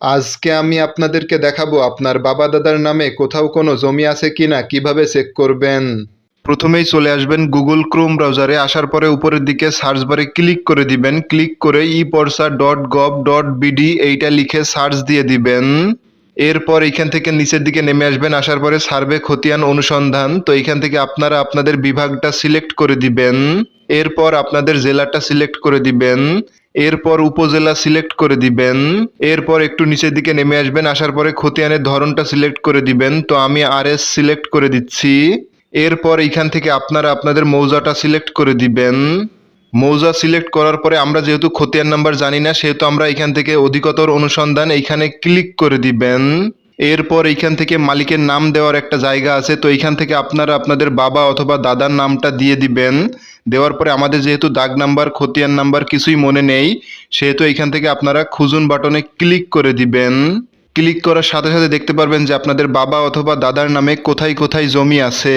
আজকে আমি আপনাদেরকে দেখাবো আপনার বাবা দাদার নামে কোথাও কোনো জমি আছে কিনা কীভাবে চেক করবেন? প্রথমেই চলে আসবেন গুগল ক্রোম ব্রাউজারে আসার পরে উপরের দিকে সার্চ বারে ক্লিক করে দিবেন। ক্লিক করে e porcha dot gov dot BD এইটা লিখে সার্চ দিয়ে দিবেন। এরপর এখান থেকে নিচের দিকে নেমে আসবেন, আসার পরে সার্ভে খতিয়ান অনুসন্ধান। তো এখান থেকে আপনারা আপনাদের বিভাগটা সিলেক্ট করে দিবেন। এরপর আপনাদের জেলাটা সিলেক্ট করে দিবেন। এরপর উপজেলা সিলেক্ট করে দিবেন। এরপর একটু নিচের দিকে নেমে আসবেন, আসার পরে খতিয়ানের ধরনটা সিলেক্ট করে দিবেন। তো আমি আর এস সিলেক্ট করে দিচ্ছি। এরপর এইখান থেকে আপনারা আপনাদের মৌজাটা সিলেক্ট করে দিবেন। মৌজা সিলেক্ট করার পরে আমরা যেহেতু খতিয়ান নাম্বার জানি না, সেহেতু আমরা এখান থেকে অধিকতর অনুসন্ধান এইখানে ক্লিক করে দিবেন। এরপর এইখান থেকে মালিকের নাম দেওয়ার একটা জায়গা আছে, তো এইখান থেকে আপনারা আপনাদের বাবা অথবা দাদার নামটা দিয়ে দিবেন। দেওয়ার পরে আমাদের যেহেতু দাগ নাম্বার, খতিয়ান নাম্বার কিছুই মনে নেই, সেহেতু এখান থেকে আপনারা খুঁজুন বাটনে ক্লিক করে দিবেন। ক্লিক করার সাথে সাথে দেখতে পারবেন যে আপনাদের বাবা অথবা দাদার নামে কোথায় কোথায় জমি আছে।